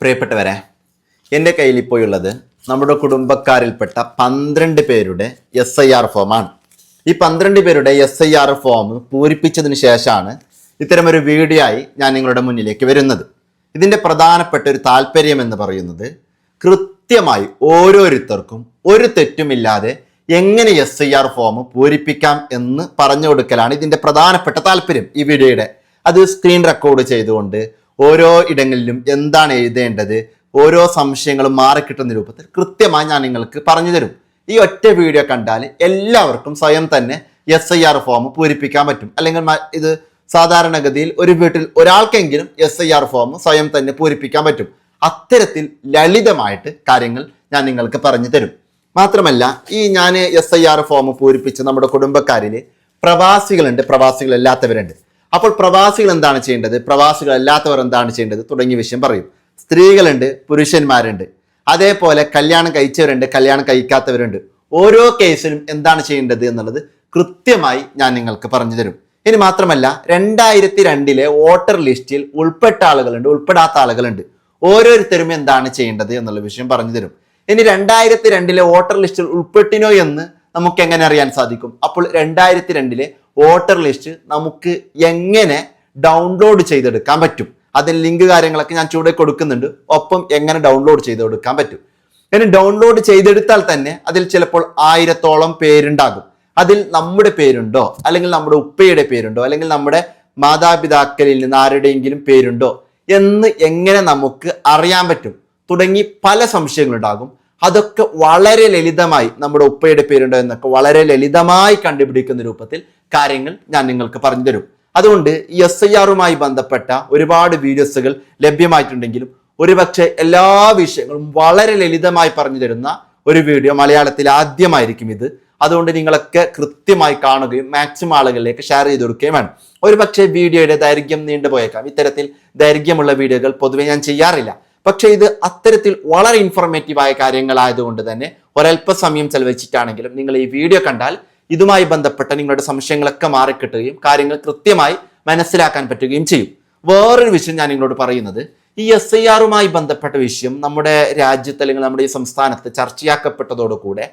പ്രിയപ്പെട്ടവരെ എന്റെ കയ്യിൽ ഇപ്പോൾ ഉള്ളത് നമ്മുടെ കുടുംബക്കാരിൽപ്പെട്ട പന്ത്രണ്ട് പേരുടെ എസ് ഐ ആർ ഫോമാണ് ഈ പന്ത്രണ്ട് പേരുടെ എസ് ഐ ആർ ഫോം പൂരിപ്പിച്ചതിന് ശേഷമാണ് ഇത്തരമൊരു വീഡിയോ ആയി ഞാൻ നിങ്ങളുടെ മുന്നിലേക്ക് വരുന്നത്. ഇതിന്റെ പ്രധാനപ്പെട്ട ഒരു താല്പര്യം എന്ന് പറയുന്നത് കൃത്യമായി ഓരോരുത്തർക്കും ഒരു തെറ്റുമില്ലാതെ എങ്ങനെ എസ് ഐ ആർ ഫോം പൂരിപ്പിക്കാം എന്ന് പറഞ്ഞു കൊടുക്കലാണ് ഇതിന്റെ പ്രധാനപ്പെട്ട താല്പര്യം ഈ വീഡിയോയുടെ. അത് സ്ക്രീൻ റെക്കോർഡ് ചെയ്തുകൊണ്ട് ഓരോ ഇടങ്ങളിലും എന്താണ് എഴുതേണ്ടത്? ഓരോ സംശയങ്ങളും മാറിക്കിട്ടുന്ന രൂപത്തിൽ കൃത്യമായി ഞാൻ നിങ്ങൾക്ക് പറഞ്ഞു തരും. ഈ ഒറ്റ വീഡിയോ കണ്ടാൽ എല്ലാവർക്കും സ്വയം തന്നെ എസ് ഐ ആർ ഫോം പൂരിപ്പിക്കാൻ പറ്റും. അല്ലെങ്കിൽ ഇത് സാധാരണഗതിയിൽ ഒരു വീട്ടിൽ ഒരാൾക്കെങ്കിലും എസ് ഐ ആർ ഫോം സ്വയം തന്നെ പൂരിപ്പിക്കാൻ പറ്റും. അത്തരത്തിൽ ലളിതമായിട്ട് കാര്യങ്ങൾ ഞാൻ നിങ്ങൾക്ക് പറഞ്ഞു തരും. മാത്രമല്ല ഈ ഞാൻ എസ് ഐ ആർ ഫോം പൂരിപ്പിച്ച് നമ്മുടെ കുടുംബക്കാരിൽ പ്രവാസികളുണ്ട് പ്രവാസികളല്ലാത്തവരുണ്ട്. അപ്പോൾ പ്രവാസികൾ എന്താണ് ചെയ്യേണ്ടത്? പ്രവാസികൾ അല്ലാത്തവർ എന്താണ് ചെയ്യേണ്ടത്? തുടങ്ങിയ വിഷയം പറയും. സ്ത്രീകളുണ്ട് പുരുഷന്മാരുണ്ട്. അതേപോലെ കല്യാണം കഴിച്ചവരുണ്ട് കല്യാണം കഴിക്കാത്തവരുണ്ട്. ഓരോ കേസിലും എന്താണ് ചെയ്യേണ്ടത് എന്നുള്ളത് കൃത്യമായി ഞാൻ നിങ്ങൾക്ക് പറഞ്ഞു തരും. ഇനി മാത്രമല്ല രണ്ടായിരത്തി രണ്ടിലെ വോട്ടർ ലിസ്റ്റിൽ ഉൾപ്പെട്ട ആളുകളുണ്ട് ഉൾപ്പെടാത്ത ആളുകളുണ്ട്. ഓരോരുത്തരും എന്താണ് ചെയ്യേണ്ടത് എന്നുള്ള വിഷയം പറഞ്ഞു തരും. ഇനി രണ്ടായിരത്തി രണ്ടിലെ വോട്ടർ ലിസ്റ്റിൽ ഉൾപ്പെട്ടിനോ എന്ന് നമുക്ക് എങ്ങനെ അറിയാൻ സാധിക്കും? അപ്പോൾ രണ്ടായിരത്തി രണ്ടിലെ വോട്ടർ ലിസ്റ്റ് നമുക്ക് എങ്ങനെ ഡൗൺലോഡ് ചെയ്തെടുക്കാൻ പറ്റും? അതിന് ലിങ്ക് കാര്യങ്ങളൊക്കെ ഞാൻ ചൂടെ കൊടുക്കുന്നുണ്ട്. ഒപ്പം എങ്ങനെ ഡൗൺലോഡ് ചെയ്തെടുക്കാൻ പറ്റും? ഇനി ഡൗൺലോഡ് ചെയ്തെടുത്താൽ തന്നെ അതിൽ ചിലപ്പോൾ ആയിരത്തോളം പേരുണ്ടാകും. അതിൽ നമ്മുടെ പേരുണ്ടോ? അല്ലെങ്കിൽ നമ്മുടെ ഉപ്പയുടെ പേരുണ്ടോ? അല്ലെങ്കിൽ നമ്മുടെ മാതാപിതാക്കളിൽ നിന്ന് ആരുടെയെങ്കിലും പേരുണ്ടോ? എന്ന് എങ്ങനെ നമുക്ക് അറിയാൻ പറ്റും? തുടങ്ങി പല സംശയങ്ങളുണ്ടാകും. അതൊക്കെ വളരെ ലളിതമായി നമ്മുടെ ഉപ്പയുടെ പേരുണ്ടോ എന്നൊക്കെ വളരെ ലളിതമായി കണ്ടുപിടിക്കുന്ന രൂപത്തിൽ കാര്യങ്ങൾ ഞാൻ നിങ്ങൾക്ക് പറഞ്ഞു തരും. അതുകൊണ്ട് എസ് ഐ ആറുമായി ബന്ധപ്പെട്ട ഒരുപാട് വീഡിയോസുകൾ ലഭ്യമായിട്ടുണ്ടെങ്കിലും ഒരുപക്ഷെ എല്ലാ വിഷയങ്ങളും വളരെ ലളിതമായി പറഞ്ഞു തരുന്ന ഒരു വീഡിയോ മലയാളത്തിൽ ആദ്യമായിരിക്കും ഇത്. അതുകൊണ്ട് നിങ്ങളൊക്കെ കൃത്യമായി കാണുകയും മാക്സിമം ആളുകളിലേക്ക് ഷെയർ ചെയ്ത് കൊടുക്കുകയും വേണം. ഒരുപക്ഷെ വീഡിയോയുടെ ദൈർഘ്യം നീണ്ടുപോയേക്കാം. ഇത്തരത്തിൽ ദൈർഘ്യമുള്ള വീഡിയോകൾ പൊതുവെ ഞാൻ ചെയ്യാറില്ല. പക്ഷേ ഇത് അത്തരത്തിൽ വളരെ ഇൻഫോർമേറ്റീവായ കാര്യങ്ങളായതുകൊണ്ട് തന്നെ ഒരല്പസമയം ചെലവഴിച്ചിട്ടാണെങ്കിലും നിങ്ങൾ ഈ വീഡിയോ കണ്ടാൽ ഇതുമായി ബന്ധപ്പെട്ട നിങ്ങളുടെ സംശയങ്ങളൊക്കെ മാറിക്കിട്ടുകയും കാര്യങ്ങൾ കൃത്യമായി മനസ്സിലാക്കാൻ പറ്റുകയും ചെയ്യും. വേറൊരു വിഷയം ഞാൻ നിങ്ങളോട് പറയുന്നത് ഈ എസ് ഐ ആറുമായി ബന്ധപ്പെട്ട വിഷയം നമ്മുടെ രാജ്യത്ത് അല്ലെങ്കിൽ നമ്മുടെ ഈ സംസ്ഥാനത്ത് ചർച്ചയാക്കപ്പെട്ടതോടുകൂടെ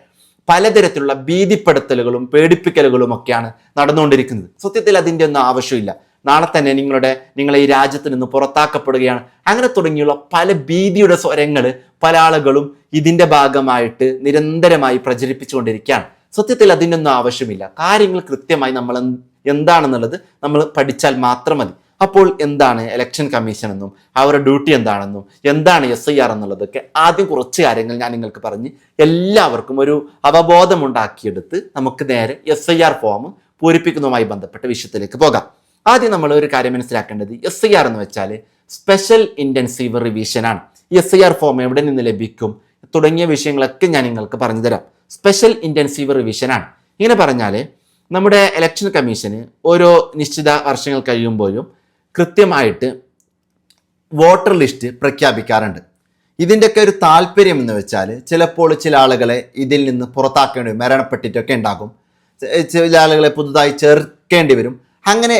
പലതരത്തിലുള്ള ഭീതിപ്പെടുത്തലുകളും പേടിപ്പിക്കലുകളും ഒക്കെയാണ് നടന്നുകൊണ്ടിരിക്കുന്നത്. സത്യത്തിൽ അതിന്റെ ഒന്നും ആവശ്യമില്ല. നാളെ തന്നെ നിങ്ങളുടെ നിങ്ങളെ ഈ രാജ്യത്ത് നിന്ന് പുറത്താക്കപ്പെടുകയാണ്. അങ്ങനെ തുടങ്ങിയുള്ള പല ഭീതിയുടെ സ്വരങ്ങൾ പല ആളുകളും ഇതിന്റെ ഭാഗമായിട്ട് നിരന്തരമായി പ്രചരിപ്പിച്ചുകൊണ്ടിരിക്കുകയാണ്. സത്യത്തിൽ അതിനൊന്നും ആവശ്യമില്ല. കാര്യങ്ങൾ കൃത്യമായി നമ്മൾ എന്ത് എന്താണെന്നുള്ളത് നമ്മൾ പഠിച്ചാൽ മാത്രം മതി. അപ്പോൾ എന്താണ് ഇലക്ഷൻ കമ്മീഷൻ എന്നും അവരുടെ ഡ്യൂട്ടി എന്താണെന്നും എന്താണ് എസ് ഐ ആർ എന്നുള്ളതൊക്കെ ആദ്യം കുറച്ച് കാര്യങ്ങൾ ഞാൻ നിങ്ങൾക്ക് പറഞ്ഞ് എല്ലാവർക്കും ഒരു അവബോധമുണ്ടാക്കിയെടുത്ത് നമുക്ക് നേരെ എസ് ഐ ആർ ഫോം പൂരിപ്പിക്കുന്നതുമായി ബന്ധപ്പെട്ട വിഷയത്തിലേക്ക് പോകാം. ആദ്യം നമ്മൾ ഒരു കാര്യം മനസ്സിലാക്കേണ്ടത് എസ് ഐ ആർ എന്ന് വെച്ചാൽ സ്പെഷ്യൽ ഇന്റൻസീവ് റിവിഷനാണ് എസ് ഐ ആർ ഫോം എവിടെ നിന്ന് ലഭിക്കും? തുടങ്ങിയ വിഷയങ്ങളൊക്കെ ഞാൻ നിങ്ങൾക്ക് പറഞ്ഞു തരാം. സ്പെഷ്യൽ ഇന്റൻസീവ് റിവിഷനാണ് ഇങ്ങനെ പറഞ്ഞാൽ നമ്മുടെ ഇലക്ഷൻ കമ്മീഷന് ഓരോ നിശ്ചിത വർഷങ്ങൾ കഴിയുമ്പോഴും കൃത്യമായിട്ട് വോട്ടർ ലിസ്റ്റ് പ്രഖ്യാപിക്കാറുണ്ട്. ഇതിന്റെയൊക്കെ ഒരു താല്പര്യം എന്ന് വെച്ചാൽ ചിലപ്പോൾ ചില ആളുകളെ ഇതിൽ നിന്ന് പുറത്താക്കേണ്ടി വരും മരണപ്പെട്ടിട്ടൊക്കെ ഉണ്ടാകും. ചില ആളുകളെ പുതുതായി ചേർക്കേണ്ടി വരും. അങ്ങനെ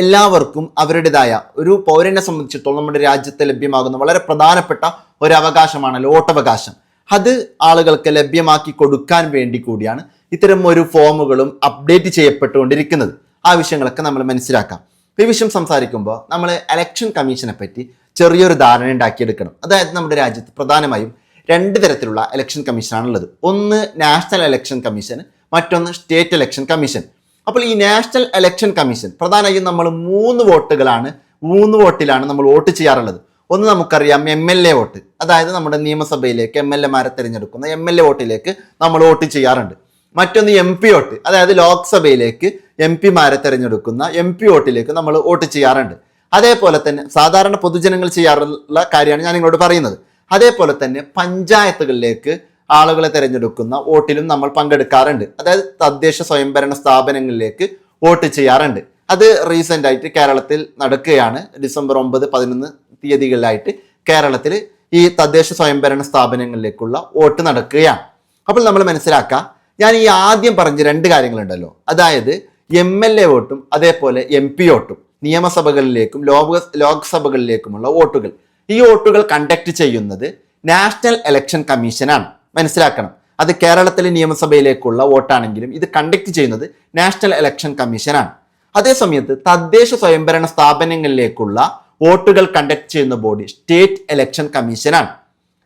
എല്ലാവർക്കും അവരുടേതായ ഒരു പൗരനെ സംബന്ധിച്ചിടത്തോളം നമ്മുടെ രാജ്യത്ത് ലഭ്യമാകുന്ന വളരെ പ്രധാനപ്പെട്ട ഒരു അവകാശമാണ് വോട്ടവകാശം അത് ആളുകൾക്ക് ലഭ്യമാക്കി കൊടുക്കാൻ വേണ്ടി കൂടിയാണ് ഇത്തരം ഒരു ഫോമുകളും അപ്ഡേറ്റ് ചെയ്യപ്പെട്ടുകൊണ്ടിരിക്കുന്നത്. ആ വിഷയങ്ങളൊക്കെ നമ്മൾ മനസ്സിലാക്കാം. ഈ വിഷയം സംസാരിക്കുമ്പോൾ നമ്മൾ എലക്ഷൻ കമ്മീഷനെ പറ്റി ചെറിയൊരു ധാരണ ഉണ്ടാക്കിയെടുക്കണം. അതായത് നമ്മുടെ രാജ്യത്ത് പ്രധാനമായും രണ്ട് തരത്തിലുള്ള ഇലക്ഷൻ കമ്മീഷനാണുള്ളത് ഒന്ന് നാഷണൽ ഇലക്ഷൻ കമ്മീഷൻ മറ്റൊന്ന് സ്റ്റേറ്റ് ഇലക്ഷൻ കമ്മീഷൻ അപ്പോൾ ഈ നാഷണൽ ഇലക്ഷൻ കമ്മീഷൻ പ്രധാനമായും നമ്മൾ മൂന്ന് വോട്ടുകളാണ് മൂന്ന് വോട്ടിലാണ് നമ്മൾ വോട്ട് ചെയ്യാറുള്ളത്. ഒന്ന് നമുക്കറിയാം എം എൽ എ വോട്ട്. അതായത് നമ്മുടെ നിയമസഭയിലേക്ക് എം എൽ എമാരെ തിരഞ്ഞെടുക്കുന്ന എം എൽ എ വോട്ടിലേക്ക് നമ്മൾ വോട്ട് ചെയ്യാറുണ്ട്. മറ്റൊന്ന് എം പി വോട്ട്. അതായത് ലോക്സഭയിലേക്ക് എം പിമാരെ തിരഞ്ഞെടുക്കുന്ന എം പി വോട്ടിലേക്ക് നമ്മൾ വോട്ട് ചെയ്യാറുണ്ട്. അതേപോലെ തന്നെ സാധാരണ പൊതുജനങ്ങൾ ചെയ്യാറുള്ള കാര്യമാണ് ഞാൻ നിങ്ങളോട് പറയുന്നത്. അതേപോലെ തന്നെ പഞ്ചായത്തുകളിലേക്ക് ആളുകളെ തിരഞ്ഞെടുക്കുന്ന വോട്ടിലും നമ്മൾ പങ്കെടുക്കാറുണ്ട്. അതായത് തദ്ദേശ സ്വയംഭരണ സ്ഥാപനങ്ങളിലേക്ക് വോട്ട് ചെയ്യാറുണ്ട്. അത് റീസെന്റ് ആയിട്ട് കേരളത്തിൽ നടക്കുകയാണ്. ഡിസംബർ ഒമ്പത് പതിനൊന്ന് തീയതികളിലായിട്ട് കേരളത്തിൽ ഈ തദ്ദേശ സ്വയംഭരണ സ്ഥാപനങ്ങളിലേക്കുള്ള വോട്ട് നടക്കുകയാണ്. അപ്പോൾ നമ്മൾ മനസ്സിലാക്കാം ഞാൻ ഈ ആദ്യം പറഞ്ഞ രണ്ട് കാര്യങ്ങളുണ്ടല്ലോ. അതായത് എം എൽ എ വോട്ടും അതേപോലെ എം പി വോട്ടും നിയമസഭകളിലേക്കും ലോക ലോക്സഭകളിലേക്കുമുള്ള വോട്ടുകൾ. ഈ വോട്ടുകൾ കണ്ടക്ട് ചെയ്യുന്നത് നാഷണൽ ഇലക്ഷൻ കമ്മീഷനാണ്. മനസ്സിലാക്കണം. അത് കേരളത്തിലെ നിയമസഭയിലേക്കുള്ള വോട്ടാണെങ്കിലും ഇത് കണ്ടക്ട് ചെയ്യുന്നത് നാഷണൽ ഇലക്ഷൻ കമ്മീഷനാണ് അതേസമയത്ത് തദ്ദേശ സ്വയംഭരണ സ്ഥാപനങ്ങളിലേക്കുള്ള വോട്ടുകൾ കണ്ടക്ട് ചെയ്യുന്ന ബോഡി സ്റ്റേറ്റ് ഇലക്ഷൻ കമ്മീഷനാണ്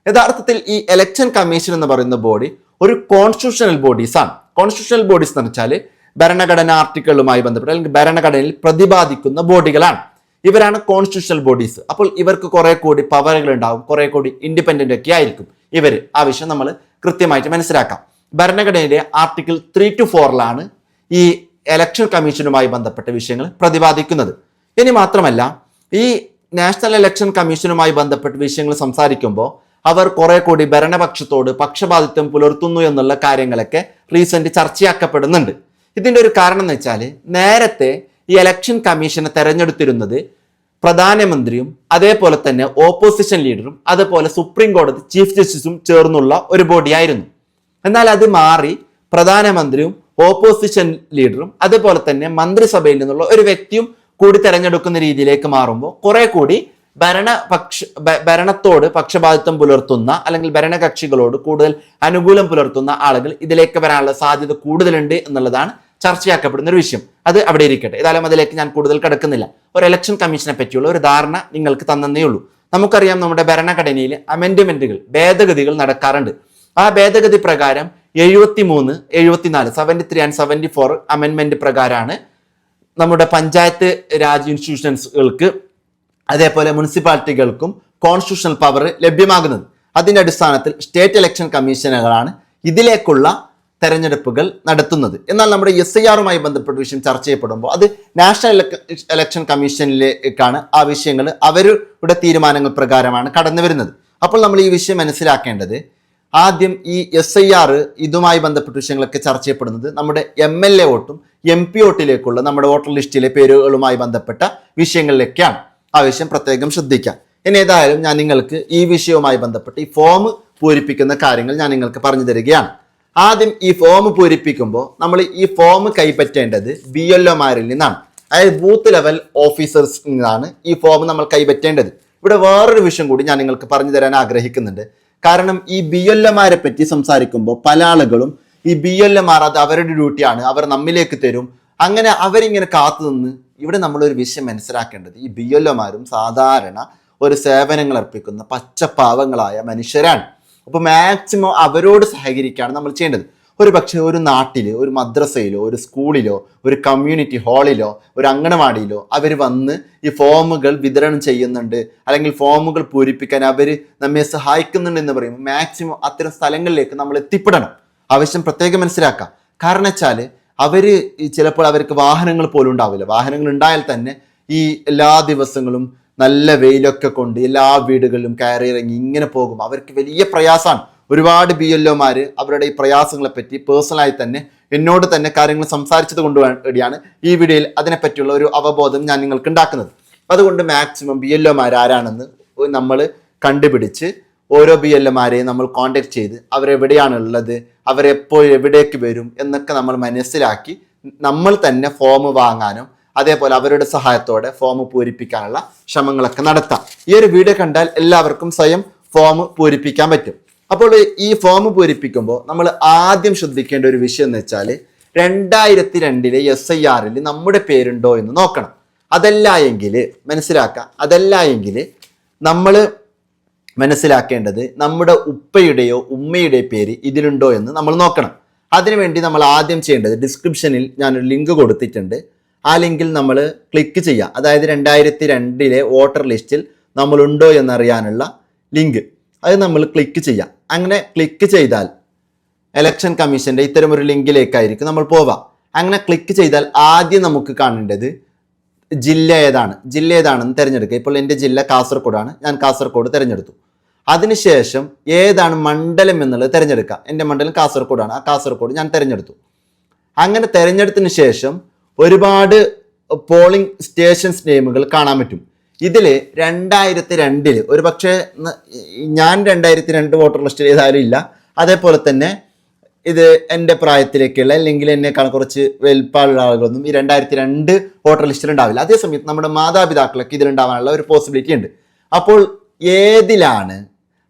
യഥാർത്ഥത്തിൽ ഈ ഇലക്ഷൻ കമ്മീഷൻ എന്ന് പറയുന്ന ബോഡി ഒരു കോൺസ്റ്റിറ്റ്യൂഷണൽ ബോഡീസ് ആണ്. കോൺസ്റ്റിറ്റ്യൂഷണൽ ബോഡീസ് എന്ന് വെച്ചാൽ ഭരണഘടന ആർട്ടിക്കിളുമായി ബന്ധപ്പെട്ട് അല്ലെങ്കിൽ ഭരണഘടനയിൽ പ്രതിപാദിക്കുന്ന ബോഡികളാണ്. ഇവരാണ് കോൺസ്റ്റിറ്റ്യൂഷണൽ ബോഡീസ് അപ്പോൾ ഇവർക്ക് കുറെ കൂടി പവറുകൾ ഉണ്ടാവും. കുറെ കൂടി ഇൻഡിപെൻഡന്റ് ഒക്കെ ആയിരിക്കും. ഇവർ ആ വിഷയം നമ്മൾ കൃത്യമായിട്ട് മനസ്സിലാക്കാം. ഭരണഘടനയിലെ ആർട്ടിക്കിൾ ത്രീ ടു ഫോറിലാണ് ഈ ഇലക്ഷൻ കമ്മീഷനുമായി ബന്ധപ്പെട്ട വിഷയങ്ങൾ പ്രതിപാദിക്കുന്നത്. ഇനി മാത്രമല്ല ഈ നാഷണൽ ഇലക്ഷൻ കമ്മീഷനുമായി ബന്ധപ്പെട്ട വിഷയങ്ങൾ സംസാരിക്കുമ്പോൾ അവർ കുറെ കൂടി ഭരണപക്ഷത്തോട് പക്ഷപാതിത്വം പുലർത്തുന്നു എന്നുള്ള കാര്യങ്ങളൊക്കെ റീസെന്റ് ചർച്ചയാക്കപ്പെടുന്നുണ്ട്. ഇതിന്റെ ഒരു കാരണം എന്ന് വെച്ചാൽ നേരത്തെ ഈ ഇലക്ഷൻ കമ്മീഷനെ തെരഞ്ഞെടുത്തിരുന്നത് പ്രധാനമന്ത്രിയും അതേപോലെ തന്നെ ഓപ്പോസിഷൻ ലീഡറും അതേപോലെ സുപ്രീം കോടതി ചീഫ് ജസ്റ്റിസും ചേർന്നുള്ള ഒരു ബോഡിയായിരുന്നു എന്നാൽ അത് മാറി പ്രധാനമന്ത്രിയും ഓപ്പോസിഷൻ ലീഡറും അതുപോലെ തന്നെ മന്ത്രിസഭയിൽ നിന്നുള്ള ഒരു വ്യക്തിയും കൂടി തെരഞ്ഞെടുക്കുന്ന രീതിയിലേക്ക് മാറുമ്പോൾ കുറെ കൂടി ഭരണപക്ഷ ഭരണത്തോട് പക്ഷപാതിത്വം പുലർത്തുന്ന അല്ലെങ്കിൽ ഭരണകക്ഷികളോട് കൂടുതൽ അനുകൂലം പുലർത്തുന്ന ആളുകൾ ഇതിലേക്ക് വരാനുള്ള സാധ്യത കൂടുതലുണ്ട് എന്നുള്ളതാണ് ചർച്ചയാക്കപ്പെടുന്ന ഒരു വിഷയം. അത് അവിടെ ഇരിക്കട്ടെ. ഏതായാലും അതിലേക്ക് ഞാൻ കൂടുതൽ കിടക്കുന്നില്ല. ഒരു ഇലക്ഷൻ കമ്മീഷനെ പറ്റിയുള്ള ഒരു ധാരണ നിങ്ങൾക്ക് തന്നേ ഉള്ളൂ. നമുക്കറിയാം നമ്മുടെ ഭരണഘടനയിൽ അമെൻഡ്മെന്റുകൾ ഭേദഗതികൾ നടക്കാറുണ്ട്. ആ ഭേദഗതി പ്രകാരം എഴുപത്തി മൂന്ന് എഴുപത്തിനാല് seventy three and seventy four അമെൻമെന്റ് പ്രകാരമാണ് നമ്മുടെ പഞ്ചായത്ത് രാജ് ഇൻസ്റ്റിറ്റ്യൂഷൻസുകൾക്ക് അതേപോലെ മുനിസിപ്പാലിറ്റികൾക്കും കോൺസ്റ്റിറ്റ്യൂഷണൽ പവർ ലഭ്യമാകുന്നത്. അതിന്റെ അടിസ്ഥാനത്തിൽ സ്റ്റേറ്റ് ഇലക്ഷൻ കമ്മീഷനുകളാണ് ഇതിലേക്കുള്ള തെരഞ്ഞെടുപ്പുകൾ നടത്തുന്നത്. എന്നാൽ നമ്മുടെ എസ് ഐ ആറുമായി ബന്ധപ്പെട്ട വിഷയം ചർച്ച ചെയ്യപ്പെടുമ്പോൾ അത് നാഷണൽ ഇലക്ഷൻ കമ്മീഷനിലേക്കാണ് ആ വിഷയങ്ങൾ അവരുടെ തീരുമാനങ്ങൾ പ്രകാരമാണ് കടന്നു വരുന്നത്. അപ്പോൾ നമ്മൾ ഈ വിഷയം മനസ്സിലാക്കേണ്ടത് ആദ്യം ഈ എസ് ഐ ആർ ഇതുമായി ബന്ധപ്പെട്ട വിഷയങ്ങളൊക്കെ ചർച്ച ചെയ്യപ്പെടുന്നത് നമ്മുടെ എം എൽ എ വോട്ടും എം പി വോട്ടിലേക്കുള്ള നമ്മുടെ വോട്ടർ ലിസ്റ്റിലെ പേരുകളുമായി ബന്ധപ്പെട്ട വിഷയങ്ങളിലേക്കാണ് ആ വിഷയം പ്രത്യേകം ശ്രദ്ധിക്കാം. ഇനി ഏതായാലും ഞാൻ നിങ്ങൾക്ക് ഈ വിഷയവുമായി ബന്ധപ്പെട്ട് ഈ ഫോം പൂരിപ്പിക്കുന്ന കാര്യങ്ങൾ ഞാൻ നിങ്ങൾക്ക് പറഞ്ഞു തരികയാണ്. ആദ്യം ഈ ഫോം പൂരിപ്പിക്കുമ്പോൾ നമ്മൾ ഈ ഫോം കൈപ്പറ്റേണ്ടത് ബി എൽ നിന്നാണ്. അതായത് ബൂത്ത് ലെവൽ ഓഫീസേഴ്സ് നിന്നാണ് ഈ ഫോം നമ്മൾ കൈപ്പറ്റേണ്ടത്. ഇവിടെ വേറൊരു വിഷയം കൂടി ഞാൻ നിങ്ങൾക്ക് പറഞ്ഞു തരാൻ ആഗ്രഹിക്കുന്നുണ്ട്. കാരണം ഈ ബി എൽ എമാരെ പറ്റി സംസാരിക്കുമ്പോൾ പല ആളുകളും ഈ ബി എൽ എമാർ അത് അവരുടെ ഡ്യൂട്ടിയാണ് അവർ നമ്മിലേക്ക് തരും. അങ്ങനെ അവരിങ്ങനെ കാത്തു നിന്ന് ഇവിടെ നമ്മളൊരു വിഷയം മനസ്സിലാക്കേണ്ടത് ഈ ബി എൽ സാധാരണ ഒരു സേവനങ്ങൾ അർപ്പിക്കുന്ന പച്ചപ്പാവങ്ങളായ മനുഷ്യരാണ്. അപ്പോൾ മാക്സിമം അവരോട് സഹകരിക്കുകയാണ് നമ്മൾ ചെയ്യേണ്ടത്. ഒരു പക്ഷേ ഒരു നാട്ടിൽ ഒരു മദ്രസയിലോ ഒരു സ്കൂളിലോ ഒരു കമ്മ്യൂണിറ്റി ഹാളിലോ ഒരു അങ്കണവാടിയിലോ അവർ വന്ന് ഈ ഫോമുകൾ വിതരണം ചെയ്യുന്നുണ്ട്. അല്ലെങ്കിൽ ഫോമുകൾ പൂരിപ്പിക്കാൻ അവർ നമ്മെ സഹായിക്കുന്നുണ്ട് എന്ന് പറയുമ്പോൾ മാക്സിമം അത്തരം സ്ഥലങ്ങളിലേക്ക് നമ്മൾ എത്തിപ്പെടണം. ആവശ്യം പ്രത്യേകം മനസ്സിലാക്കാം. കാരണം വെച്ചാൽ അവർ ചിലപ്പോൾ അവർക്ക് വാഹനങ്ങൾ പോലും ഉണ്ടാവില്ല. വാഹനങ്ങൾ ഉണ്ടായാൽ തന്നെ ഈ എല്ലാ ദിവസങ്ങളും നല്ല വെയിലൊക്കെ കൊണ്ട് എല്ലാ വീടുകളിലും കയറി ഇറങ്ങി ഇങ്ങനെ പോകും. അവർക്ക് വലിയ പ്രയാസമാണ് ഒരുപാട് ബി എൽ അവരുടെ ഈ പ്രയാസങ്ങളെ പറ്റി പേഴ്സണലായി തന്നെ എന്നോട് തന്നെ കാര്യങ്ങൾ സംസാരിച്ചത് കൊണ്ട് വേണ്ടിയാണ് ഈ വീഡിയോയിൽ അതിനെപ്പറ്റിയുള്ള ഒരു അവബോധം ഞാൻ നിങ്ങൾക്ക് ഉണ്ടാക്കുന്നത്. അതുകൊണ്ട് മാക്സിമം ബി എൽ ആരാണെന്ന് നമ്മൾ കണ്ടുപിടിച്ച് ഓരോ ബി എൽ നമ്മൾ കോണ്ടാക്ട് ചെയ്ത് അവരെവിടെയാണുള്ളത് അവരെപ്പോൾ എവിടേക്ക് വരും എന്നൊക്കെ നമ്മൾ മനസ്സിലാക്കി നമ്മൾ തന്നെ ഫോം വാങ്ങാനും അതേപോലെ അവരുടെ സഹായത്തോടെ ഫോം പൂരിപ്പിക്കാനുള്ള ശ്രമങ്ങളൊക്കെ നടത്താം. ഈ ഒരു വീഡിയോ കണ്ടാൽ എല്ലാവർക്കും സ്വയം ഫോം പൂരിപ്പിക്കാൻ പറ്റും. അപ്പോൾ ഈ ഫോം പൂരിപ്പിക്കുമ്പോൾ നമ്മൾ ആദ്യം ശ്രദ്ധിക്കേണ്ട ഒരു വിഷയം എന്ന് വെച്ചാൽ രണ്ടായിരത്തി രണ്ടിലെ എസ് ഐ ആറിൽ നമ്മുടെ പേരുണ്ടോ എന്ന് നോക്കണം. അതല്ല എങ്കിൽ മനസ്സിലാക്കാം. അതല്ല എങ്കിൽ നമ്മൾ മനസ്സിലാക്കേണ്ടത് നമ്മുടെ ഉപ്പയുടെയോ ഉമ്മയുടെയോ പേര് ഇതിലുണ്ടോ എന്ന് നമ്മൾ നോക്കണം. അതിനുവേണ്ടി നമ്മൾ ആദ്യം ചെയ്യേണ്ടത് ഡിസ്ക്രിപ്ഷനിൽ ഞാനൊരു ലിങ്ക് കൊടുത്തിട്ടുണ്ട്. ആ ലിങ്കിൽ നമ്മൾ ക്ലിക്ക് ചെയ്യുക അതായത് രണ്ടായിരത്തി രണ്ടിലെ വോട്ടർ ലിസ്റ്റിൽ നമ്മളുണ്ടോ എന്നറിയാനുള്ള ലിങ്ക്. അത് നമ്മൾ ക്ലിക്ക് ചെയ്യുക അങ്ങനെ ക്ലിക്ക് ചെയ്താൽ എലക്ഷൻ കമ്മീഷന്റെ ഇത്തരമൊരു ലിങ്കിലേക്കായിരിക്കും നമ്മൾ പോവാം അങ്ങനെ ക്ലിക്ക് ചെയ്താൽ ആദ്യം നമുക്ക് കാണേണ്ടത് ജില്ല ഏതാണ്? ജില്ല ഏതാണെന്ന് തിരഞ്ഞെടുക്കുക. ഇപ്പോൾ എന്റെ ജില്ല കാസർഗോഡാണ്. ഞാൻ കാസർഗോഡ് തിരഞ്ഞെടുത്തു. അതിനുശേഷം ഏതാണ് മണ്ഡലം എന്നുള്ളത് തിരഞ്ഞെടുക്കുക. എന്റെ മണ്ഡലം കാസർഗോഡാണ്. ആ കാസർഗോഡ് ഞാൻ തിരഞ്ഞെടുത്തു. അങ്ങനെ തിരഞ്ഞെടുത്തതിന് ശേഷം ഒരുപാട് പോളിംഗ് സ്റ്റേഷൻസ് നെയിമുകൾ കാണാൻ പറ്റും. ഇതിൽ രണ്ടായിരത്തി രണ്ടിൽ ഒരു പക്ഷേ ഞാൻ രണ്ടായിരത്തി രണ്ട് വോട്ടർ ലിസ്റ്റിൽ ചെയ്താലും ഇല്ല. അതേപോലെ തന്നെ ഇത് എന്റെ പ്രായത്തിലേക്കുള്ള അല്ലെങ്കിൽ എന്നെക്കാൾ കുറച്ച് വലിപ്പമുള്ള ആളുകളൊന്നും ഈ രണ്ടായിരത്തി രണ്ട് വോട്ടർ ലിസ്റ്റിൽ ഉണ്ടാവില്ല. അതേസമയത്ത് നമ്മുടെ മാതാപിതാക്കളൊക്കെ ഇതിലുണ്ടാവാനുള്ള ഒരു പോസിബിലിറ്റി ഉണ്ട്. അപ്പോൾ ഏതിലാണ്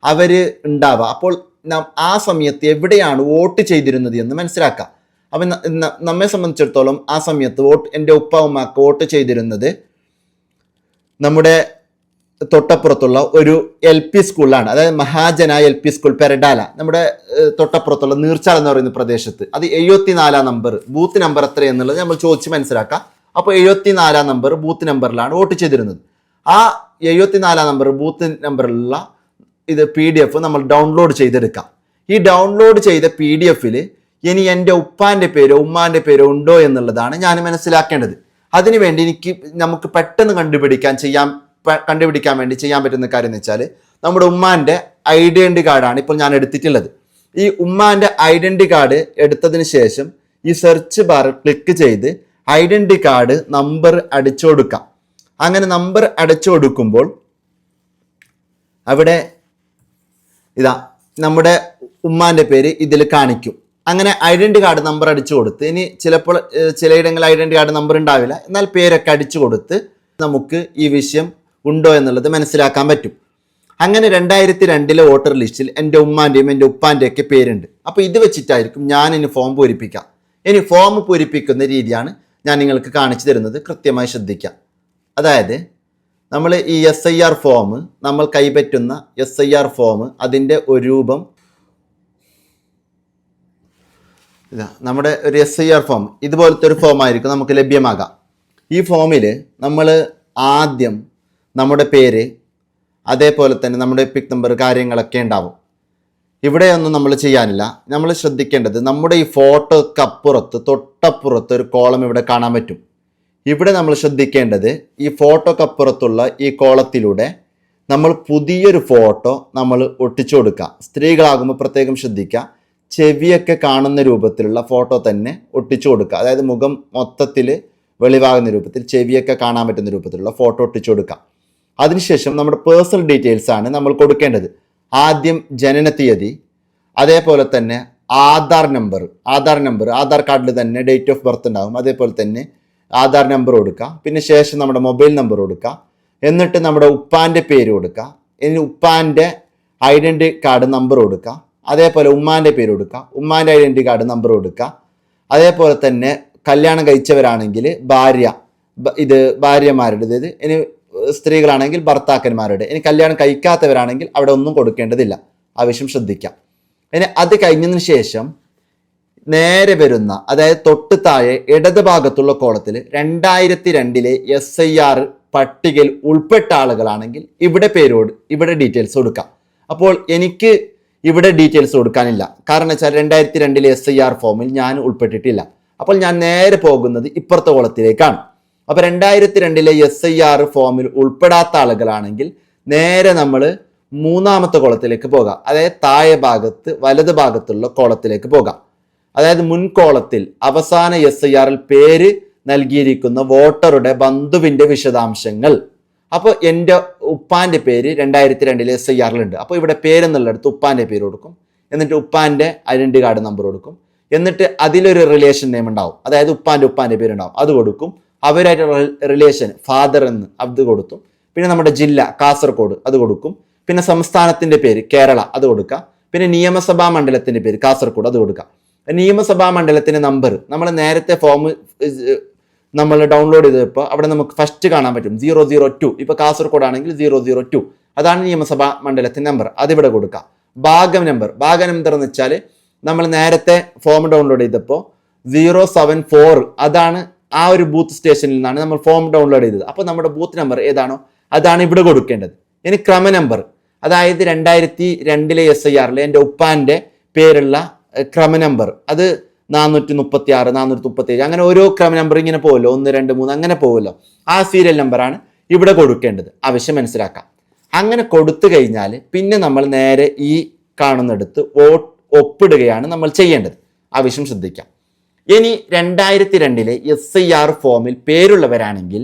അവർ ഉണ്ടാവുക? അപ്പോൾ നാം ആ സമയത്ത് എവിടെയാണ് വോട്ട് ചെയ്തിരുന്നത് എന്ന് മനസ്സിലാക്കാം ന- നമ്മെ സംബന്ധിച്ചിടത്തോളം ആ സമയത്ത് വോട്ട് എന്റെ ഉപ്പ ഉമ്മാക്ക് വോട്ട് ചെയ്തിരുന്നത് നമ്മുടെ തൊട്ടപ്പുറത്തുള്ള ഒരു എൽ പി സ്കൂളിലാണ്. അതായത് Mahajana L P school Perdala നമ്മുടെ തൊട്ടപ്പുറത്തുള്ള നീർച്ചാൽ എന്ന് പറയുന്ന പ്രദേശത്ത്. അത് എഴുപത്തിനാലാം നമ്പർ. ബൂത്ത് നമ്പർ എത്ര എന്നുള്ളത് നമ്മൾ ചോദിച്ച് മനസ്സിലാക്കാം. അപ്പോൾ എഴുപത്തിനാലാം നമ്പർ ബൂത്ത് നമ്പറിലാണ് വോട്ട് ചെയ്തിരുന്നത്. ആ എഴുപത്തിനാലാം നമ്പർ ബൂത്ത് നമ്പറിലുള്ള ഇത് പി ഡി എഫ് നമ്മൾ ഡൗൺലോഡ് ചെയ്തെടുക്കാം. ഈ ഡൗൺലോഡ് ചെയ്ത പി ഡി എഫിൽ ഇനി എന്റെ ഉപ്പാന്റെ പേരോ ഉമ്മാന്റെ പേരോ ഉണ്ടോ എന്നുള്ളതാണ് ഞാൻ മനസ്സിലാക്കേണ്ടത്. അതിനുവേണ്ടി എനിക്ക് നമുക്ക് പെട്ടെന്ന് കണ്ടുപിടിക്കാൻ ചെയ്യാൻ കണ്ടുപിടിക്കാൻ വേണ്ടി ചെയ്യാൻ പറ്റുന്ന കാര്യം എന്ന് വെച്ചാൽ നമ്മുടെ ഉമ്മാന്റെ ഐഡന്റി കാർഡാണ് ഇപ്പോൾ ഞാൻ എടുത്തിട്ടുള്ളത്. ഈ ഉമ്മാന്റെ ഐഡന്റി കാർഡ് എടുത്തതിന് ശേഷം ഈ സെർച്ച് ബാർ ക്ലിക്ക് ചെയ്ത് ഐഡന്റി കാർഡ് നമ്പർ അടിച്ചു കൊടുക്കാം. അങ്ങനെ നമ്പർ അടിച്ചു കൊടുക്കുമ്പോൾ അവിടെ ഇതാ നമ്മുടെ ഉമ്മാന്റെ പേര് ഇതിൽ കാണിക്കും. അങ്ങനെ ഐഡന്റി കാർഡ് നമ്പർ അടിച്ചു കൊടുത്ത് ഇനി ചിലപ്പോൾ ചിലയിടങ്ങളിൽ ഐഡന്റി കാർഡ് നമ്പർ ഉണ്ടാവില്ല. എന്നാൽ പേരൊക്കെ അടിച്ചു കൊടുത്ത് നമുക്ക് ഈ വിഷയം ഉണ്ടോ എന്നുള്ളത് മനസ്സിലാക്കാൻ പറ്റും. അങ്ങനെ രണ്ടായിരത്തി രണ്ടിലെ വോട്ടർ ലിസ്റ്റിൽ എന്റെ ഉമ്മാന്റെയും എന്റെ ഉപ്പാന്റെയും ഒക്കെ പേരുണ്ട്. അപ്പോൾ ഇത് വെച്ചിട്ടായിരിക്കും ഞാൻ ഇനി ഫോം പൂരിപ്പിക്കാം. ഇനി ഫോം പൂരിപ്പിക്കുന്ന രീതിയാണ് ഞാൻ നിങ്ങൾക്ക് കാണിച്ചു തരുന്നത്. കൃത്യമായി ശ്രദ്ധിക്കാം. അതായത് നമ്മൾ ഈ എസ് ഐ ആർ ഫോം നമ്മൾ കൈപറ്റുന്ന എസ് ഐ ആർ ഫോം അതിന്റെ ഒരു രൂപം ഇതാ നമ്മുടെ ഒരു എസ് ഐ ആർ ഫോം ഇതുപോലത്തെ ഒരു ഫോം ആയിരിക്കും നമുക്ക് ലഭ്യമാകാം. ഈ ഫോമിൽ നമ്മൾ ആദ്യം നമ്മുടെ പേര് അതേപോലെ തന്നെ നമ്മുടെ പിക് നമ്പർ കാര്യങ്ങളൊക്കെ ഉണ്ടാവും. ഇവിടെയൊന്നും നമ്മൾ ചെയ്യാനില്ല. നമ്മൾ ശ്രദ്ധിക്കേണ്ടത് നമ്മുടെ ഈ ഫോട്ടോക്ക് അപ്പുറത്ത് തൊട്ടപ്പുറത്ത് ഒരു കോളം ഇവിടെ കാണാൻ പറ്റും. ഇവിടെ നമ്മൾ ശ്രദ്ധിക്കേണ്ടത് ഈ ഫോട്ടോക്ക് അപ്പുറത്തുള്ള ഈ കോളത്തിലൂടെ നമ്മൾ പുതിയൊരു ഫോട്ടോ നമ്മൾ ഒട്ടിച്ചു കൊടുക്കുക. സ്ത്രീകളാകുമ്പോൾ പ്രത്യേകം ശ്രദ്ധിക്കുക. ചെവിയൊക്കെ കാണുന്ന രൂപത്തിലുള്ള ഫോട്ടോ തന്നെ ഒട്ടിച്ചു കൊടുക്കുക. അതായത് മുഖം മൊത്തത്തിൽ വെളിവാകുന്ന രൂപത്തിൽ ചെവിയൊക്കെ കാണാൻ പറ്റുന്ന രൂപത്തിലുള്ള ഫോട്ടോ ഒട്ടിച്ചു കൊടുക്കുക. അതിനുശേഷം നമ്മുടെ പേഴ്സണൽ ഡീറ്റെയിൽസ് ആണ് നമ്മൾ കൊടുക്കേണ്ടത്. ആദ്യം ജനന തീയതി അതേപോലെ തന്നെ ആധാർ നമ്പർ ആധാർ നമ്പർ ആധാർ കാർഡിൽ തന്നെ ഡേറ്റ് ഓഫ് ബർത്ത് ഉണ്ടാകും അതേപോലെ തന്നെ ആധാർ നമ്പർ കൊടുക്കുക. പിന്നെ ശേഷം നമ്മുടെ മൊബൈൽ നമ്പർ കൊടുക്കുക. എന്നിട്ട് നമ്മുടെ ഉപ്പാന്റെ പേര് കൊടുക്കുക. ഇനി ഉപ്പാന്റെ ഐഡന്റി കാർഡ് നമ്പർ കൊടുക്കുക. അതേപോലെ ഉമ്മാന്റെ പേര് കൊടുക്കുക ഉമ്മാന്റെ ഐഡന്റി കാർഡ് നമ്പർ കൊടുക്കുക. അതേപോലെ തന്നെ കല്യാണം കഴിച്ചവരാണെങ്കിൽ ഭാര്യ ഇത് ഭാര്യമാരുടെ ഇത് ഇനി സ്ത്രീകളാണെങ്കിൽ ഭർത്താക്കന്മാരുടെ ഇനി കല്യാണം കഴിക്കാത്തവരാണെങ്കിൽ അവിടെ ഒന്നും കൊടുക്കേണ്ടതില്ല. ആവശ്യം ശ്രദ്ധിക്കാം. ഇനി അത് കഴിഞ്ഞതിന് ശേഷം നേരെ വരുന്ന അതായത് തൊട്ട് താഴെ ഇടത് ഭാഗത്തുള്ള കോളത്തിൽ രണ്ടായിരത്തി രണ്ടിലെ എസ് ഐ ആർ പട്ടികയിൽ ഉൾപ്പെട്ട ആളുകളാണെങ്കിൽ ഇവിടെ പേരോട് ഇവിടെ ഡീറ്റെയിൽസ് കൊടുക്കാം. അപ്പോൾ എനിക്ക് ഇവിടെ ഡീറ്റെയിൽസ് കൊടുക്കാനില്ല. കാരണം വെച്ചാൽ രണ്ടായിരത്തി രണ്ടിലെ എസ് ഐ ആർ ഫോമിൽ ഞാൻ ഉൾപ്പെട്ടിട്ടില്ല. അപ്പോൾ ഞാൻ നേരെ പോകുന്നത് ഇപ്പുറത്തെ കോളത്തിലേക്കാണ് അപ്പോൾ രണ്ടായിരത്തി രണ്ടിലെ എസ് ഐ ആർ ഫോമിൽ ഉൾപ്പെടാത്ത ആളുകളാണെങ്കിൽ നേരെ നമ്മൾ മൂന്നാമത്തെ കോളത്തിലേക്ക് പോകാം. അതായത് താഴെ ഭാഗത്ത് വലത് ഭാഗത്തുള്ള കോളത്തിലേക്ക് പോകാം. അതായത് മുൻകോളത്തിൽ അവസാന എസ് ഐ ആറിൽ പേര് നൽകിയിരിക്കുന്ന വോട്ടറുടെ ബന്ധുവിന്റെ വിശദാംശങ്ങൾ. അപ്പോൾ എന്റെ ഉപ്പാന്റെ പേര് രണ്ടായിരത്തി രണ്ടിൽ എസ് ഐ ആറിലുണ്ട് അപ്പോൾ ഇവിടെ പേരെന്നുള്ളിടത്ത് ഉപ്പാന്റെ പേര് കൊടുക്കും. എന്നിട്ട് ഉപ്പാന്റെ ഐഡന്റി കാർഡ് നമ്പർ കൊടുക്കും. എന്നിട്ട് അതിലൊരു റിലേഷൻ നെയിം ഉണ്ടാവും. അതായത് ഉപ്പാന്റെ ഉപ്പാന്റെ പേരുണ്ടാവും. അത് കൊടുക്കും. അവരായിട്ട് റിലേഷൻ ഫാദർ എന്ന് അത് കൊടുത്തു. പിന്നെ നമ്മുടെ ജില്ല കാസർഗോഡ് അത് കൊടുക്കും. പിന്നെ സംസ്ഥാനത്തിന്റെ പേര് കേരള അത് കൊടുക്കുക പിന്നെ നിയമസഭാ മണ്ഡലത്തിന്റെ പേര് കാസർഗോഡ് അത് കൊടുക്കുക നിയമസഭാ മണ്ഡലത്തിന്റെ നമ്പർ നമ്മൾ നേരത്തെ ഫോം നമ്മൾ ഡൗൺലോഡ് ചെയ്തപ്പോൾ അവിടെ നമുക്ക് ഫസ്റ്റ് കാണാൻ പറ്റും. സീറോ സീറോ ടു ഇപ്പൊ കാസർഗോഡ് ആണെങ്കിൽ സീറോ സീറോ ടു അതാണ് നിയമസഭാ മണ്ഡലത്തിന്റെ നമ്പർ അതിവിടെ കൊടുക്കുക ഭാഗം നമ്പർ ഭാഗം നമ്പർ എന്ന് വെച്ചാൽ നമ്മൾ നേരത്തെ ഫോം ഡൗൺലോഡ് ചെയ്തപ്പോൾ സീറോ സെവൻ ഫോർ അതാണ് ആ ഒരു ബൂത്ത് സ്റ്റേഷനിൽ നിന്നാണ് നമ്മൾ ഫോം ഡൗൺലോഡ് ചെയ്തത്. അപ്പോൾ നമ്മുടെ ബൂത്ത് നമ്പർ ഏതാണോ? അതാണ് ഇവിടെ കൊടുക്കേണ്ടത്. ഇനി ക്രമ നമ്പർ അതായത് രണ്ടായിരത്തി രണ്ടിലെ എസ് ഐ ആറിലെ എന്റെ ഉപ്പാന്റെ പേരുള്ള ക്രമ നമ്പർ അത് നാനൂറ്റി മുപ്പത്തി ആറ് നാനൂറ്റി മുപ്പത്തി ഏഴ് അങ്ങനെ ഓരോ ക്രമ നമ്പർ ഇങ്ങനെ പോകുമല്ലോ ഒന്ന് രണ്ട് മൂന്ന് അങ്ങനെ പോകുമല്ലോ ആ സീരിയൽ നമ്പറാണ് ഇവിടെ കൊടുക്കേണ്ടത്. ആവശ്യം മനസ്സിലാക്കാം. അങ്ങനെ കൊടുത്തു കഴിഞ്ഞാൽ പിന്നെ നമ്മൾ നേരെ ഈ കാണുന്നിടത്ത് വോട്ട് ഒപ്പിടുകയാണ് നമ്മൾ ചെയ്യേണ്ടത്. ആവശ്യം ശ്രദ്ധിക്കാം. ഇനി രണ്ടായിരത്തി രണ്ടിലെ എസ് ഐ ആർ ഫോമിൽ പേരുള്ളവരാണെങ്കിൽ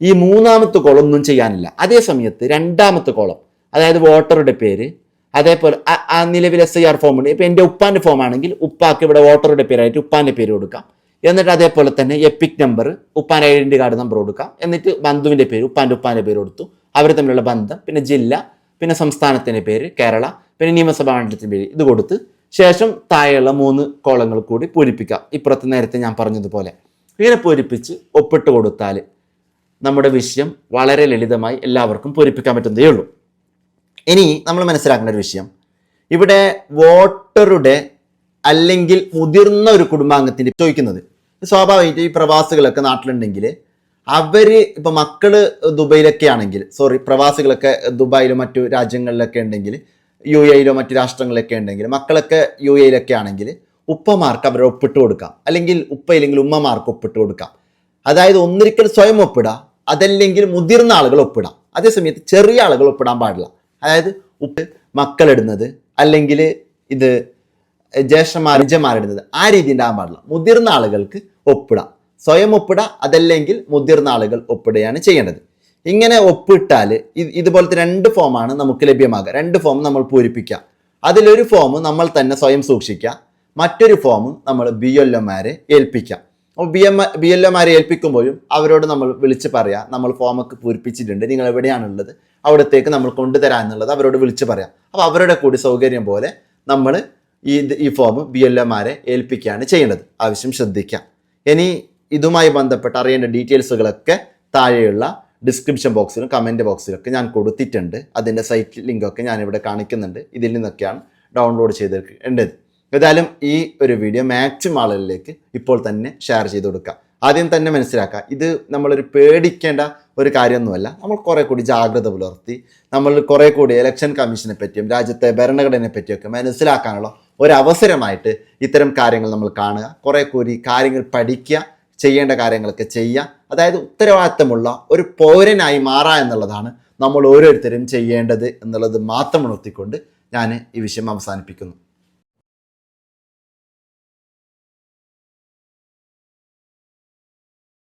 ഈ മൂന്നാമത്തെ കോളം ഒന്നും ചെയ്യാനില്ല. അതേ സമയത്ത് രണ്ടാമത്തെ കോളം അതായത് വോട്ടറുടെ പേര് അതേപോലെ ആ- നിലവിൽ എസ് ഐ ആർ ഫോം ഉണ്ട്. ഇപ്പം എന്റെ ഉപ്പാന്റെ ഫോം ആണെങ്കിൽ ഉപ്പാക്ക് ഇവിടെ വോട്ടറുടെ പേരായിട്ട് ഉപ്പാന്റെ പേര് കൊടുക്കാം. എന്നിട്ട് അതേപോലെ തന്നെ എപ്പിക് നമ്പർ ഉപ്പാന്റെ ഐഡന്റി കാർഡ് നമ്പർ കൊടുക്കാം. എന്നിട്ട് ബന്ധുവിന്റെ പേര് ഉപ്പാന്റെ ഉപ്പാന്റെ പേര് കൊടുത്തു. അവർ തമ്മിലുള്ള ബന്ധം പിന്നെ ജില്ല പിന്നെ സംസ്ഥാനത്തിന്റെ പേര് കേരള പിന്നെ നിയമസഭാ മണ്ഡലത്തിന്റെ പേര് ഇത് കൊടുത്ത് ശേഷം താഴെയുള്ള മൂന്ന് കോളങ്ങൾ കൂടി പൂരിപ്പിക്കാം. ഇപ്പുറത്ത് നേരത്തെ ഞാൻ പറഞ്ഞതുപോലെ. ഇങ്ങനെ പൂരിപ്പിച്ച് ഒപ്പിട്ട് കൊടുത്താൽ നമ്മുടെ വിഷയം വളരെ ലളിതമായി എല്ലാവർക്കും പൂരിപ്പിക്കാൻ പറ്റുന്നതേ ഉള്ളൂ. ഇനി നമ്മൾ മനസ്സിലാക്കേണ്ട ഒരു വിഷയം. ഇവിടെ വോട്ടറുടെ അല്ലെങ്കിൽ മുതിർന്ന ഒരു കുടുംബാംഗത്തിന്റെ ചോദിക്കുന്നത്. സ്വാഭാവികമായിട്ട് ഈ പ്രവാസികളൊക്കെ നാട്ടിലുണ്ടെങ്കിൽ അവർ ഇപ്പോൾ മക്കൾ ദുബൈയിലൊക്കെ ആണെങ്കിൽ സോറി പ്രവാസികളൊക്കെ ദുബായിലോ മറ്റു രാജ്യങ്ങളിലൊക്കെ ഉണ്ടെങ്കിൽ യു എയിലോ മറ്റു രാഷ്ട്രങ്ങളിലൊക്കെ ഉണ്ടെങ്കിൽ മക്കളൊക്കെ യു എയിലൊക്കെ ആണെങ്കിൽ ഉപ്പമാർക്ക് അവരെ ഒപ്പിട്ട് കൊടുക്കാം. അല്ലെങ്കിൽ ഉപ്പ ഇല്ലെങ്കിൽ ഉമ്മമാർക്ക് ഒപ്പിട്ട് കൊടുക്കാം. അതായത് ഒന്നിരിക്കൽ സ്വയം ഒപ്പിടാം അതല്ലെങ്കിൽ മുതിർന്ന ആളുകൾ ഒപ്പിടാം. അതേസമയത്ത് ചെറിയ ആളുകൾ ഒപ്പിടാൻ പാടില്ല. അതായത് ഉപ്പ് മക്കളിടുന്നത് അല്ലെങ്കിൽ ഇത് ജ്യേഷ്ഠന്മാർ അനുജന്മാരിടുന്നത് ആ രീതി ഉണ്ടാകാൻ പാടില്ല. മുതിർന്ന ആളുകൾക്ക് ഒപ്പിടാം. സ്വയം ഒപ്പിട അതല്ലെങ്കിൽ മുതിർന്ന ആളുകൾ ഒപ്പിടുകയാണ് ചെയ്യേണ്ടത്. ഇങ്ങനെ ഒപ്പിട്ടാൽ ഇതുപോലത്തെ രണ്ട് ഫോമാണ് നമുക്ക് ലഭ്യമാകുക. രണ്ട് ഫോം നമ്മൾ പൂരിപ്പിക്കുക. അതിലൊരു ഫോം നമ്മൾ തന്നെ സ്വയം സൂക്ഷിക്കുക. മറ്റൊരു ഫോം നമ്മൾ ബി എൽ ഒമാരെ ഏൽപ്പിക്കാം ബി എം ബി എൽ എമാരെ ഏൽപ്പിക്കുമ്പോഴും അവരോട് നമ്മൾ വിളിച്ച് പറയാം നമ്മൾ ഫോമൊക്കെ പൂരിപ്പിച്ചിട്ടുണ്ട് നിങ്ങൾ എവിടെയാണുള്ളത്? അവിടത്തേക്ക് നമ്മൾ കൊണ്ടുതരാം എന്നുള്ളത് അവരോട് വിളിച്ച് പറയാം. അപ്പോൾ അവരുടെ കൂടി സൗകര്യം പോലെ നമ്മൾ ഈ ഈ ഫോം ബി എൽ എമാരെ ഏൽപ്പിക്കുകയാണ് ചെയ്യേണ്ടത്. ആവശ്യം ശ്രദ്ധിക്കാം. ഇനി ഇതുമായി ബന്ധപ്പെട്ട് അറിയേണ്ട ഡീറ്റെയിൽസുകളൊക്കെ താഴെയുള്ള ഡിസ്ക്രിപ്ഷൻ ബോക്സിലും കമന്റ് ബോക്സിലൊക്കെ ഞാൻ കൊടുത്തിട്ടുണ്ട്. അതിന്റെ സൈറ്റ് ലിങ്കൊക്കെ ഞാനിവിടെ കാണിക്കുന്നുണ്ട്. ഇതിൽ നിന്നൊക്കെയാണ് ഡൗൺലോഡ് ചെയ്തിട്ടുണ്ട് ഏതായാലും ഈ ഒരു വീഡിയോ മാക്സിമം ആളുകളിലേക്ക് ഇപ്പോൾ തന്നെ ഷെയർ ചെയ്ത് കൊടുക്കുക ആദ്യം തന്നെ മനസ്സിലാക്കുക ഇത് നമ്മളൊരു പേടിക്കേണ്ട ഒരു കാര്യമൊന്നുമല്ല. നമ്മൾ കുറേ കൂടി ജാഗ്രത പുലർത്തി നമ്മൾ കുറേ കൂടി ഇലക്ഷൻ കമ്മീഷനെ പറ്റിയും രാജ്യത്തെ ഭരണഘടനയെ പറ്റിയൊക്കെ മനസ്സിലാക്കാനുള്ള ഒരവസരമായിട്ട് ഇത്തരം കാര്യങ്ങൾ നമ്മൾ കാണുക കുറേ കൂടി കാര്യങ്ങൾ പഠിക്കുക ചെയ്യേണ്ട കാര്യങ്ങളൊക്കെ ചെയ്യുക. അതായത് ഉത്തരവാദിത്തമുള്ള ഒരു പൗരനായി മാറുക എന്നുള്ളതാണ് നമ്മൾ ഓരോരുത്തരും ചെയ്യേണ്ടത് എന്നുള്ളത് മാത്രം ഉണർത്തിക്കൊണ്ട് ഞാൻ ഈ വിഷയം അവസാനിപ്പിക്കുന്നു.